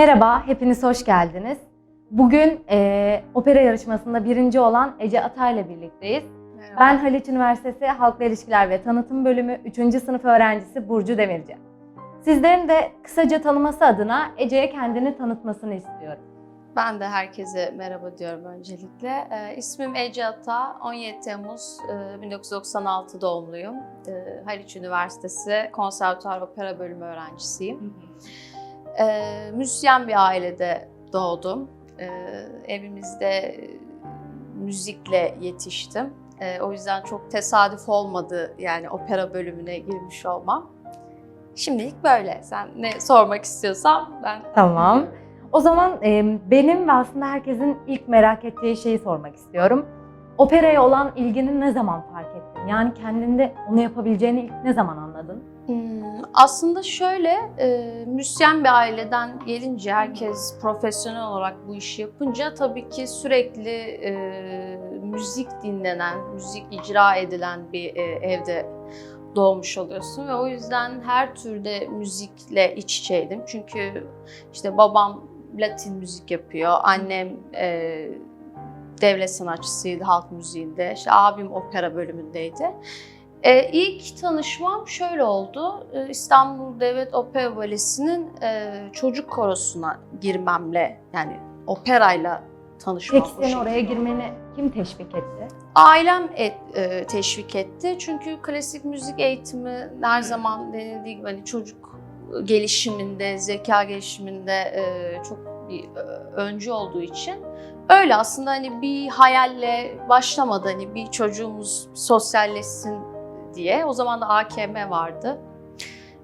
Merhaba, hepiniz hoş geldiniz. Bugün eee, opera yarışmasında birinci olan Ece Atay'la birlikteyiz. Ben Haliç Üniversitesi Halkla İlişkiler ve Tanıtım Bölümü 3. sınıf öğrencisi Burcu Demirci. Sizlerin de kısaca tanıması adına Ece'ye kendini tanıtmasını istiyorum. Ben de herkese merhaba diyorum öncelikle. Ee, ismim Ece Ata, 17 Temmuz e, 1996 doğumluyum. Ee, Haliç Üniversitesi Konservatuar Opera Bölümü öğrencisiyim. Ee, müzisyen bir ailede doğdum. Ee, evimizde müzikle yetiştim. Ee, o yüzden çok tesadüf olmadı yani opera bölümüne girmiş olmam. Şimdilik böyle. Sen ne sormak istiyorsan ben... Tamam. O zaman eee, benim ve aslında herkesin ilk merak ettiği şeyi sormak istiyorum. Operaya olan ilgini ne zaman fark ettin? Yani kendinde onu yapabileceğini ilk ne zaman anladın? Hmm, aslında şöyle, e, müzisyen bir aileden gelince herkes profesyonel olarak bu işi yapınca tabii ki sürekli e, müzik dinlenen, müzik icra edilen bir e, evde doğmuş oluyorsun ve o yüzden her türde müzikle iç içeydim. Çünkü işte babam Latin müzik yapıyor, annem e, devlet sanatçısıydı halk müziğinde, işte abim opera bölümündeydi. Ee, ilk tanışmam şöyle oldu. Ee, İstanbul Devlet Opera Balesi'nin e, çocuk korosuna girmemle yani operayla tanışmam. Peki seni oraya girmeni kim teşvik etti? Ailem et- e, teşvik etti. Çünkü klasik müzik eğitimi her zaman denildiği gibi hani çocuk gelişiminde, zeka gelişiminde e, çok bir e, öncü olduğu için öyle aslında hani bir hayalle başlamadı hani bir çocuğumuz sosyalleşsin diye. O zaman da AKM vardı.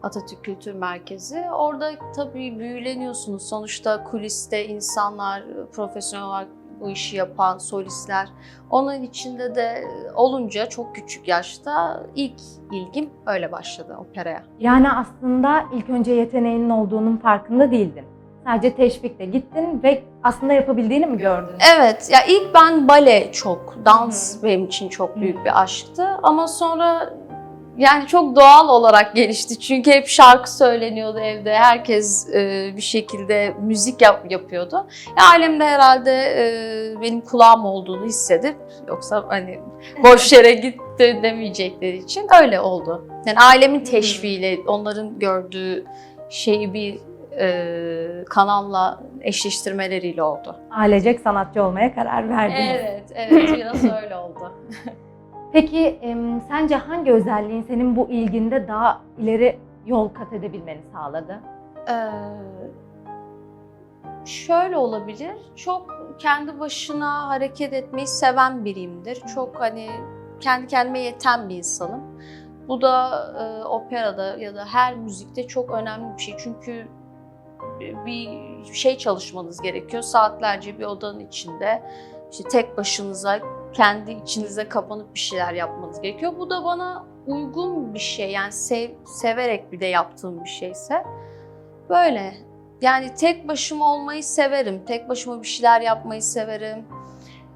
Atatürk Kültür Merkezi. Orada tabii büyüleniyorsunuz. Sonuçta kuliste insanlar, profesyonel olarak bu işi yapan solistler. Onun içinde de olunca çok küçük yaşta ilk ilgim öyle başladı operaya. Yani aslında ilk önce yeteneğinin olduğunun farkında değildin. Sadece teşvikle gittin ve aslında yapabildiğini mi gördün? Evet, ya ilk ben bale çok, dans Hı benim için çok büyük hı. bir aşktı. Ama sonra yani çok doğal olarak gelişti. Çünkü hep şarkı söyleniyordu evde. Herkes e, bir şekilde müzik yap, yapıyordu. Ya ailem de herhalde e, benim kulağım olduğunu hissedip yoksa hani boş yere gitti demeyecekleri için öyle oldu. Yani ailemin teşviğiyle, onların gördüğü şeyi bir e, kanalla eşleştirmeleriyle oldu. Ailecek sanatçı olmaya karar verdiniz. Evet, evet biraz öyle oldu. Peki em, sence hangi özelliğin senin bu ilginde daha ileri yol kat edebilmeni sağladı? Ee, şöyle olabilir, çok kendi başına hareket etmeyi seven biriyimdir. Çok hani kendi kendime yeten bir insanım. Bu da e, operada ya da her müzikte çok önemli bir şey. Çünkü bir şey çalışmanız gerekiyor. Saatlerce bir odanın içinde işte tek başınıza kendi içinize kapanıp bir şeyler yapmanız gerekiyor. Bu da bana uygun bir şey. Yani sev, severek bir de yaptığım bir şeyse. Böyle. Yani tek başıma olmayı severim. Tek başıma bir şeyler yapmayı severim.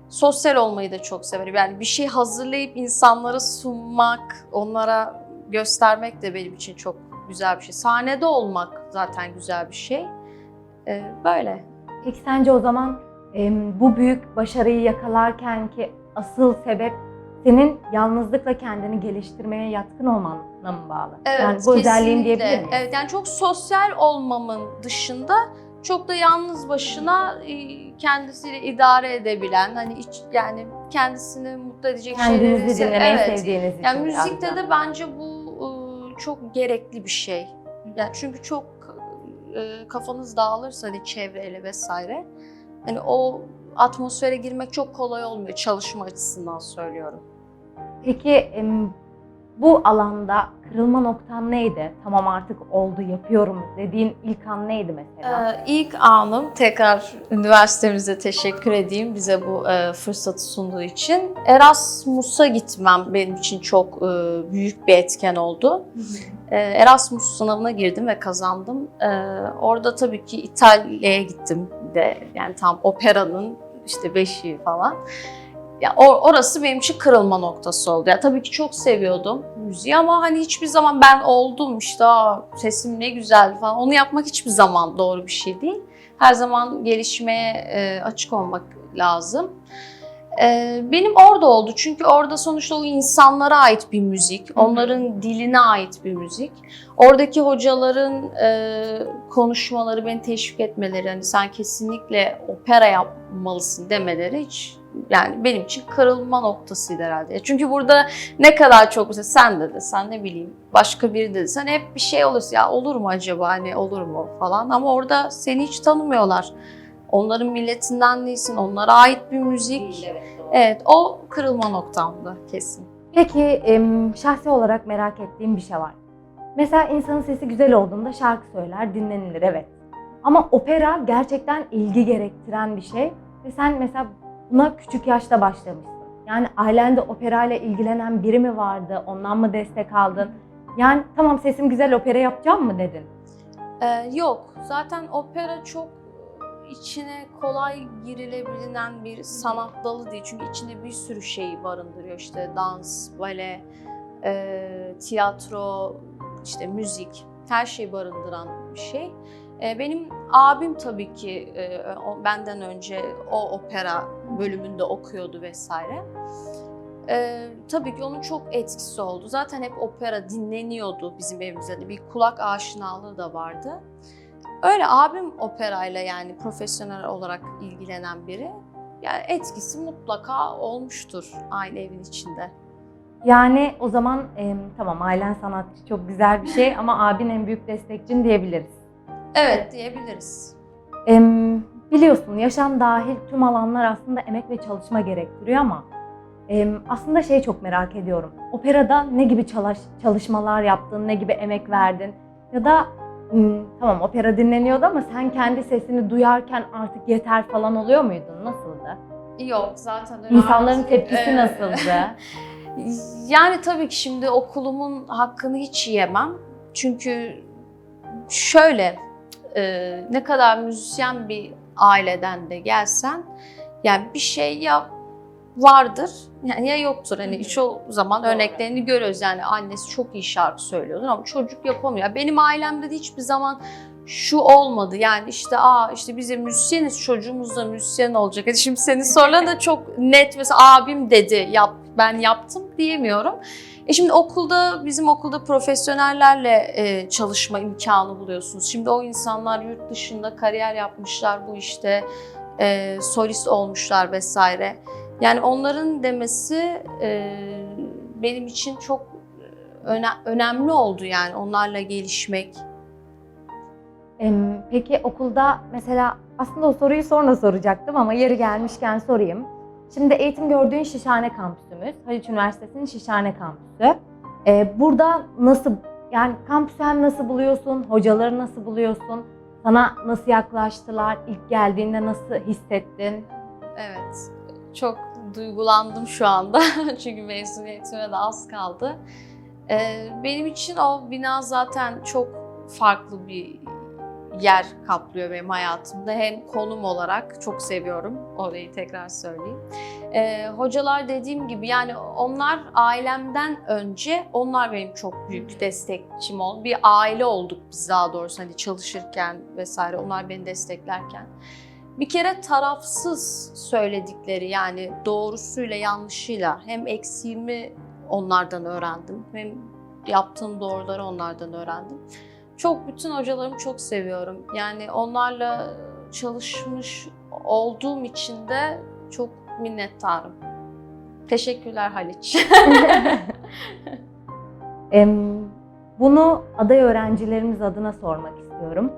Sosyal olmayı da çok severim. Yani bir şey hazırlayıp insanlara sunmak, onlara göstermek de benim için çok güzel bir şey. Sahnede olmak zaten güzel bir şey. Ee, böyle. Peki sence o zaman em, bu büyük başarıyı yakalarken ki asıl sebep senin yalnızlıkla kendini geliştirmeye yatkın olmanla mı bağlı? yani bu özelliğin diyebilir miyiz? Evet, yani çok sosyal olmamın dışında çok da yalnız başına e, kendisiyle idare edebilen, hani iç, yani kendisini mutlu edecek şeyleri Kendinizi sev- dinlemeyi evet. sevdiğiniz için. Yani müzikte de bence bu e, çok gerekli bir şey. Yani çünkü çok e, kafanız dağılırsa hani çevreyle vesaire. Hani o atmosfere girmek çok kolay olmuyor çalışma açısından söylüyorum. Peki bu alanda kırılma noktan neydi? Tamam artık oldu yapıyorum dediğin ilk an neydi mesela? Ee, ilk anım tekrar üniversitemize teşekkür edeyim bize bu e, fırsatı sunduğu için. Erasmus'a gitmem benim için çok e, büyük bir etken oldu. Ee, Erasmus sınavına girdim ve kazandım. Ee, orada tabii ki İtalya'ya gittim de yani tam operanın işte beşiği falan. Ya or- orası benim için kırılma noktası oldu. Ya tabii ki çok seviyordum müziği ama hani hiçbir zaman ben oldum işte sesim ne güzel falan. Onu yapmak hiçbir zaman doğru bir şey değil. her zaman gelişmeye açık olmak lazım. E, benim orada oldu çünkü orada sonuçta o insanlara ait bir müzik, onların diline ait bir müzik. Oradaki hocaların e, konuşmaları, beni teşvik etmeleri, hani sen kesinlikle opera yapmalısın demeleri hiç yani benim için kırılma noktasıydı herhalde. Çünkü burada ne kadar çok mesela sen de sen ne bileyim başka biri de sen hep bir şey olursa ya olur mu acaba hani olur mu falan ama orada seni hiç tanımıyorlar. Onların milletinden değilsin, onlara ait bir müzik. Evet o kırılma noktamdı kesin. Peki şahsi olarak merak ettiğim bir şey var. Mesela insanın sesi güzel olduğunda şarkı söyler, dinlenilir evet. Ama opera gerçekten ilgi gerektiren bir şey. Ve sen mesela buna küçük yaşta başlamışsın. Yani ailende operayla ilgilenen biri mi vardı? Ondan mı destek aldın? Yani tamam sesim güzel opera yapacağım mı dedin? Ee, yok. Zaten opera çok içine kolay girilebilen bir sanat dalı değil. Çünkü içinde bir sürü şeyi barındırıyor. İşte dans, bale, e, tiyatro, işte müzik, her şeyi barındıran bir şey. E, benim abim tabii ki e, o- benden önce o opera bölümünde okuyordu vesaire. E, tabii ki onun çok etkisi oldu. Zaten hep opera dinleniyordu bizim evimizde. Bir kulak aşinalığı da vardı. Öyle abim operayla yani profesyonel olarak ilgilenen biri. Yani etkisi mutlaka olmuştur aynı evin içinde. Yani o zaman em, tamam ailen sanatçı çok güzel bir şey ama abin en büyük destekçin diyebiliriz. Evet diyebiliriz. Em, biliyorsun yaşam dahil tüm alanlar aslında emek ve çalışma gerektiriyor ama em, aslında şeyi çok merak ediyorum. Operada ne gibi çalış, çalışmalar yaptın, ne gibi emek verdin ya da tamam opera dinleniyordu ama sen kendi sesini duyarken artık yeter falan oluyor muydun? Nasıldı? Yok zaten öyle İnsanların artık- tepkisi Ee, nasıldı? Yani tabii ki şimdi okulumun hakkını hiç yiyemem. Çünkü şöyle e, ne kadar müzisyen bir aileden de gelsen yani bir şey ya vardır yani ya yoktur. Hani çoğu zaman örneklerini görüyoruz. Yani annesi çok iyi şarkı söylüyordur ama çocuk yapamıyor. Benim ailemde de hiçbir zaman şu olmadı. Yani işte aa işte biz de müzisyeniz çocuğumuz da müzisyen olacak. Hadi şimdi senin soruların da çok net mesela abim dedi yap ben yaptım diyemiyorum. E şimdi okulda bizim okulda profesyonellerle e, çalışma imkanı buluyorsunuz. Şimdi o insanlar yurt dışında kariyer yapmışlar bu işte e, solist olmuşlar vesaire. Yani onların demesi e, benim için çok öne- önemli oldu yani onlarla gelişmek. Peki okulda mesela aslında o soruyu sonra soracaktım ama yeri gelmişken sorayım. Şimdi eğitim gördüğün Şişhane kampüsümüz, Haliç Üniversitesi'nin Şişhane kampüsü. Ee, burada nasıl, yani kampüsü hem nasıl buluyorsun, hocaları nasıl buluyorsun, sana nasıl yaklaştılar, ilk geldiğinde nasıl hissettin? Evet, çok duygulandım şu anda çünkü mezuniyetime de az kaldı. Ee, benim için o bina zaten çok farklı bir yer kaplıyor benim hayatımda. Hem konum olarak çok seviyorum, orayı tekrar söyleyeyim. Ee, hocalar dediğim gibi yani onlar ailemden önce onlar benim çok büyük destekçim oldu. Bir aile olduk biz daha doğrusu hani çalışırken vesaire onlar beni desteklerken. Bir kere tarafsız söyledikleri yani doğrusuyla yanlışıyla hem eksiğimi onlardan öğrendim hem yaptığım doğruları onlardan öğrendim. Çok bütün hocalarımı çok seviyorum. Yani onlarla çalışmış olduğum için de çok minnettarım. Teşekkürler Haliç. Bunu aday öğrencilerimiz adına sormak istiyorum.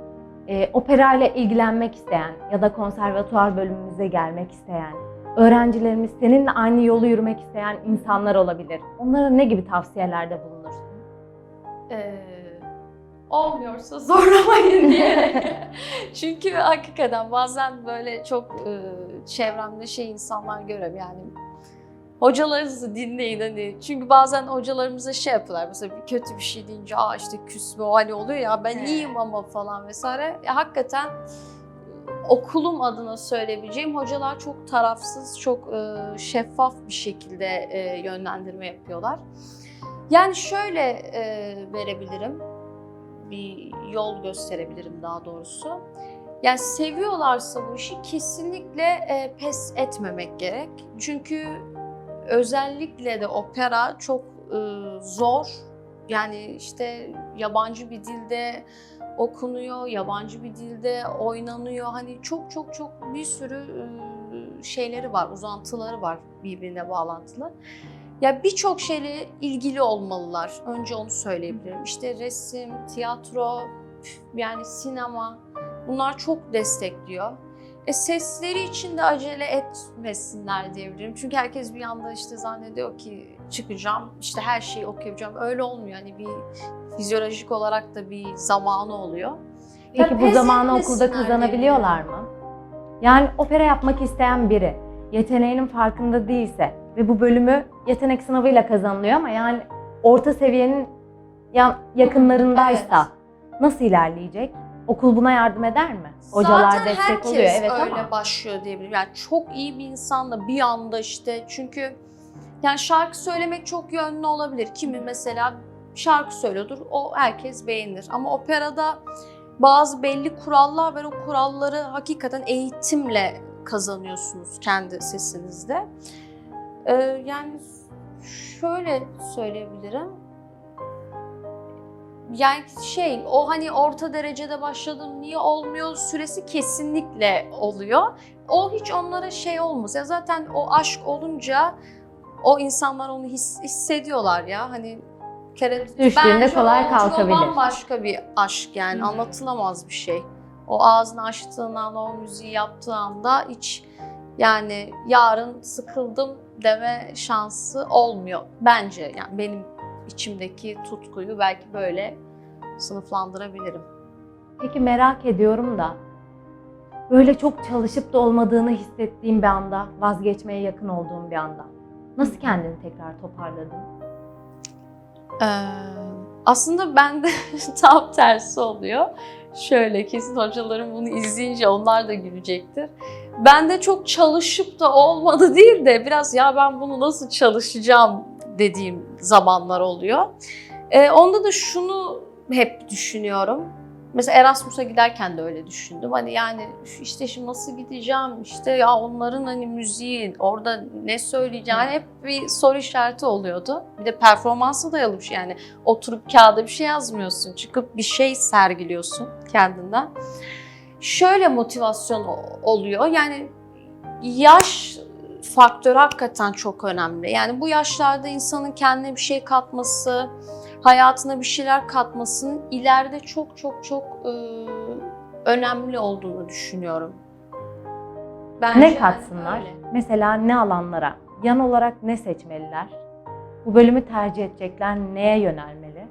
E, opera ile ilgilenmek isteyen ya da konservatuar bölümümüze gelmek isteyen öğrencilerimiz, seninle aynı yolu yürümek isteyen insanlar olabilir. Onlara ne gibi tavsiyelerde bulunursun? Ee, olmuyorsa zorlamayın diye. Çünkü hakikaten bazen böyle çok e, çevremde şey insanlar görüyorum yani hocalarınızı dinleyin hani çünkü bazen hocalarımıza şey yapıyorlar mesela bir kötü bir şey deyince aa işte küsme o hani oluyor ya ben iyiyim ama falan vesaire. Ya, hakikaten okulum adına söyleyebileceğim hocalar çok tarafsız, çok e, şeffaf bir şekilde e, yönlendirme yapıyorlar. Yani şöyle e, verebilirim, bir yol gösterebilirim daha doğrusu. Yani seviyorlarsa bu işi kesinlikle e, pes etmemek gerek. Çünkü özellikle de opera çok e, zor. Yani işte yabancı bir dilde okunuyor, yabancı bir dilde oynanıyor. Hani çok çok çok bir sürü e, şeyleri var, uzantıları var birbirine bağlantılı. Ya birçok şeyle ilgili olmalılar. Önce onu söyleyebilirim. İşte resim, tiyatro, yani sinema bunlar çok destekliyor. E sesleri için de acele etmesinler diyebilirim. Çünkü herkes bir anda işte zannediyor ki çıkacağım, işte her şeyi okuyabileceğim. Öyle olmuyor. Hani bir fizyolojik olarak da bir zamanı oluyor. Peki Ya bu zamanı okulda kazanabiliyorlar mı? Yani opera yapmak isteyen biri yeteneğinin farkında değilse ve bu bölümü yetenek sınavıyla kazanılıyor ama yani orta seviyenin ya- yakınlarındaysa nasıl ilerleyecek? Okul buna yardım eder mi? Hocalar Zaten destek oluyor evet öyle ama başlıyor diyebilirim. Yani çok iyi bir insanla bir anda işte çünkü yani şarkı söylemek çok yönlü olabilir. Kimi mesela şarkı söylüyordur, o herkes beğenir. Ama operada bazı belli kurallar var. O kuralları hakikaten eğitimle kazanıyorsunuz kendi sesinizde. Ee, yani şöyle söyleyebilirim. Yani şey o hani orta derecede başladım niye olmuyor süresi kesinlikle oluyor. O hiç onlara şey olmaz. Ya zaten o aşk olunca o insanlar onu his, hissediyorlar ya. Hani kere Düştüğünde kolay kalkabilir. bambaşka bir aşk yani Hı anlatılamaz bir şey. O ağzını açtığın anda o müziği yaptığı anda hiç yani yarın sıkıldım deme şansı olmuyor bence. Yani benim içimdeki tutkuyu belki böyle sınıflandırabilirim. peki merak ediyorum da böyle çok çalışıp da olmadığını hissettiğim bir anda, vazgeçmeye yakın olduğum bir anda nasıl kendini tekrar toparladın? Ee, aslında bende tam tersi oluyor. Şöyle kesin hocalarım bunu izleyince onlar da gülecektir. Ben de çok çalışıp da olmadı değil de biraz ya ben bunu nasıl çalışacağım dediğim zamanlar oluyor. Ee, onda da şunu hep düşünüyorum. Mesela Erasmus'a giderken de öyle düşündüm. Hani yani işte şimdi nasıl gideceğim işte ya onların hani müziği orada ne söyleyeceğim hep bir soru işareti oluyordu. Bir de performansa dayalı bir şey yani oturup kağıda bir şey yazmıyorsun. Çıkıp bir şey sergiliyorsun kendinden. Şöyle motivasyon oluyor yani yaş faktörü hakikaten çok önemli. Yani bu yaşlarda insanın kendine bir şey katması, hayatına bir şeyler katmasının ileride çok çok çok e, önemli olduğunu düşünüyorum. Bence ne katsınlar? öyle. Mesela ne alanlara? Yan olarak ne seçmeliler? Bu bölümü tercih edecekler neye yönelmeli?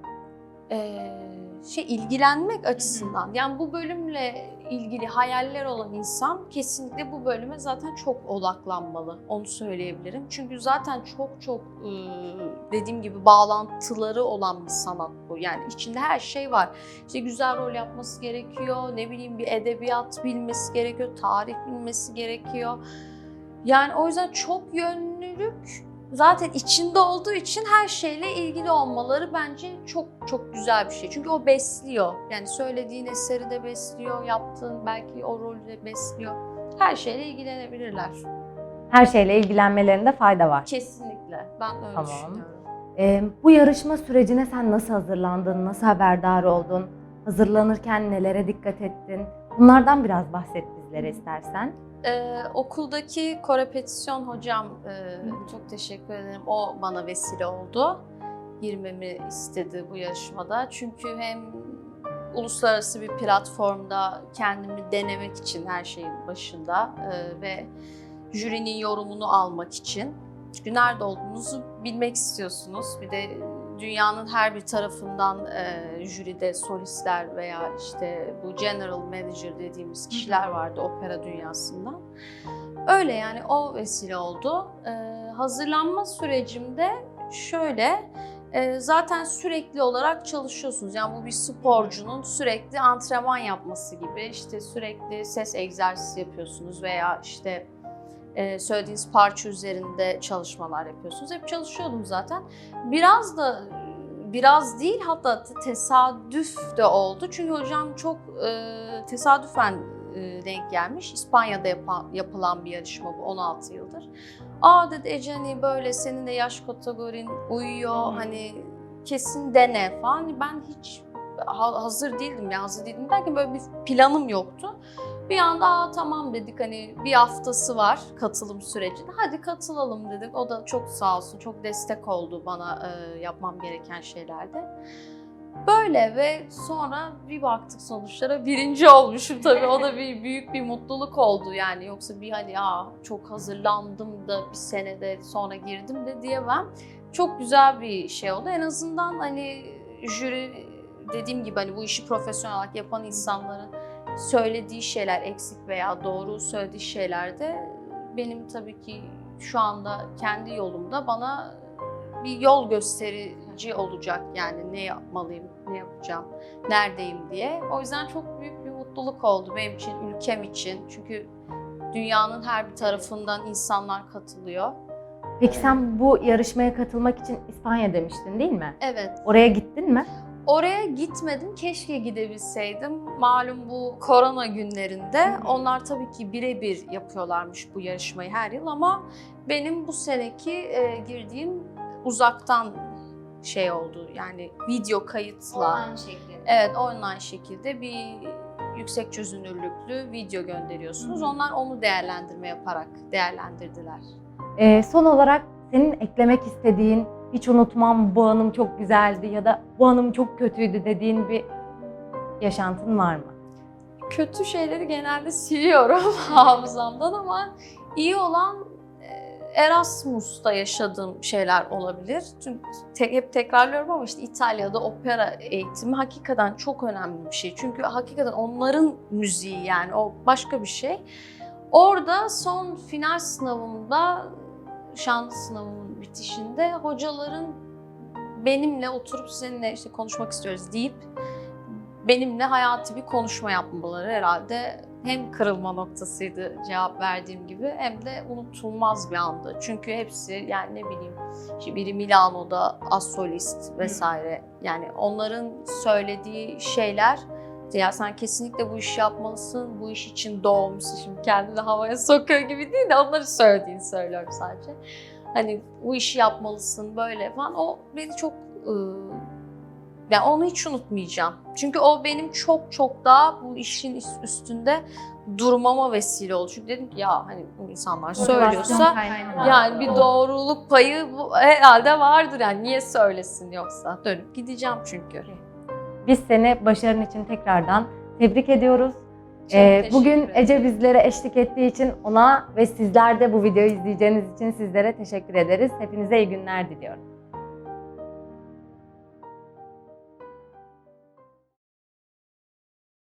Ee, şey ilgilenmek açısından yani bu bölümle ilgili hayaller olan insan kesinlikle bu bölüme zaten çok odaklanmalı. Onu söyleyebilirim. Çünkü zaten çok çok dediğim gibi bağlantıları olan bir sanat bu. Yani içinde her şey var. İşte güzel rol yapması gerekiyor. Ne bileyim bir edebiyat bilmesi gerekiyor. Tarih bilmesi gerekiyor. Yani o yüzden çok yönlülük zaten içinde olduğu için her şeyle ilgili olmaları bence çok çok güzel bir şey. Çünkü o besliyor. Yani söylediğin eseri de besliyor, yaptığın belki o rolü de besliyor. Her şeyle ilgilenebilirler. Her şeyle ilgilenmelerinde fayda var. Kesinlikle. Ben öyle Tamam. düşünüyorum. Ee, bu yarışma sürecine sen nasıl hazırlandın? Nasıl haberdar oldun? Hazırlanırken nelere dikkat ettin? Bunlardan biraz bahset bizlere istersen. Ee, okuldaki korepetisyon hocam e, çok teşekkür ederim. O bana vesile oldu. Girmemi istedi bu yarışmada. Çünkü hem uluslararası bir platformda kendimi denemek için her şeyin başında e, ve jürinin yorumunu almak için. Çünkü nerede olduğunuzu bilmek istiyorsunuz. Bir de dünyanın her bir tarafından e, jüride solistler veya işte bu general manager dediğimiz kişiler vardı opera dünyasından. Öyle yani o vesile oldu. E, hazırlanma sürecimde şöyle e, zaten sürekli olarak çalışıyorsunuz. Yani bu bir sporcunun sürekli antrenman yapması gibi. İşte sürekli ses egzersizi yapıyorsunuz veya işte e, söylediğiniz parça üzerinde çalışmalar yapıyorsunuz. Hep çalışıyordum zaten. Biraz da biraz değil hatta te- tesadüf de oldu. Çünkü hocam çok e, tesadüfen e, denk gelmiş. İspanya'da yapa- yapılan bir yarışma bu 16 yıldır. Aa dedi Ece hani böyle senin de yaş kategorin uyuyor Hmm. hani kesin dene falan. Hani Ben hiç ha- hazır değildim ya hazır değildim derken böyle bir planım yoktu. Bir anda Aa, tamam dedik hani bir haftası var katılım sürecinde. Hadi katılalım dedik. O da çok sağ olsun çok destek oldu bana e, yapmam gereken şeylerde. Böyle ve sonra bir baktık sonuçlara birinci olmuşum tabii. O da bir büyük bir mutluluk oldu yani. Yoksa bir hani ya çok hazırlandım da bir senede sonra girdim de diyemem. Çok güzel bir şey oldu. En azından hani jüri dediğim gibi hani bu işi profesyonel olarak yapan insanların söylediği şeyler eksik veya doğru söylediği şeylerde benim tabii ki şu anda kendi yolumda bana bir yol gösterici olacak yani ne yapmalıyım, ne yapacağım, neredeyim diye. O yüzden çok büyük bir mutluluk oldu benim için, ülkem için. Çünkü dünyanın her bir tarafından insanlar katılıyor. Peki sen bu yarışmaya katılmak için İspanya demiştin değil mi? Evet, Oraya gittin mi? Oraya gitmedim. Keşke gidebilseydim. Malum bu korona günlerinde onlar tabii ki birebir yapıyorlarmış bu yarışmayı her yıl ama benim bu seneki e, girdiğim uzaktan şey oldu. Yani video kayıtla. Evet online şekilde bir yüksek çözünürlüklü video gönderiyorsunuz. Hı hı. Onlar onu değerlendirme yaparak değerlendirdiler. Ee, son olarak senin eklemek istediğin, hiç unutmam bu anım çok güzeldi ya da bu anım çok kötüydü dediğin bir yaşantın var mı? kötü şeyleri genelde siliyorum hafızamdan ama iyi olan e, Erasmus'ta yaşadığım şeyler olabilir. Çünkü te- hep tekrarlıyorum ama işte İtalya'da opera eğitimi hakikaten çok önemli bir şey. Çünkü hakikaten onların müziği yani o başka bir şey. Orada son final sınavımda, şans sınavımın bitişinde hocaların benimle oturup seninle işte konuşmak istiyoruz deyip benimle hayati bir konuşma yapmaları herhalde hem kırılma noktasıydı cevap verdiğim gibi hem de unutulmaz bir andı. Çünkü hepsi yani ne bileyim işte biri Milano'da az solist vesaire yani onların söylediği şeyler ya sen kesinlikle bu işi yapmalısın, bu iş için doğmuşsun. Şimdi kendini havaya sokuyor gibi değil de onları söylediğini söylüyorum sadece. Hani bu işi yapmalısın böyle falan. O beni çok ıı, yani onu hiç unutmayacağım. Çünkü o benim çok çok daha bu işin üst- üstünde durmama vesile oldu. Çünkü dedim ki ya hani bu insanlar söylüyorsa yani bir doğruluk payı bu herhalde vardır yani niye söylesin yoksa dönüp gideceğim çünkü. Biz seni başarın için tekrardan tebrik ediyoruz. Ee, bugün. Ece bizlere eşlik ettiği için ona ve sizler de bu videoyu izleyeceğiniz için sizlere teşekkür ederiz. Hepinize iyi günler diliyorum.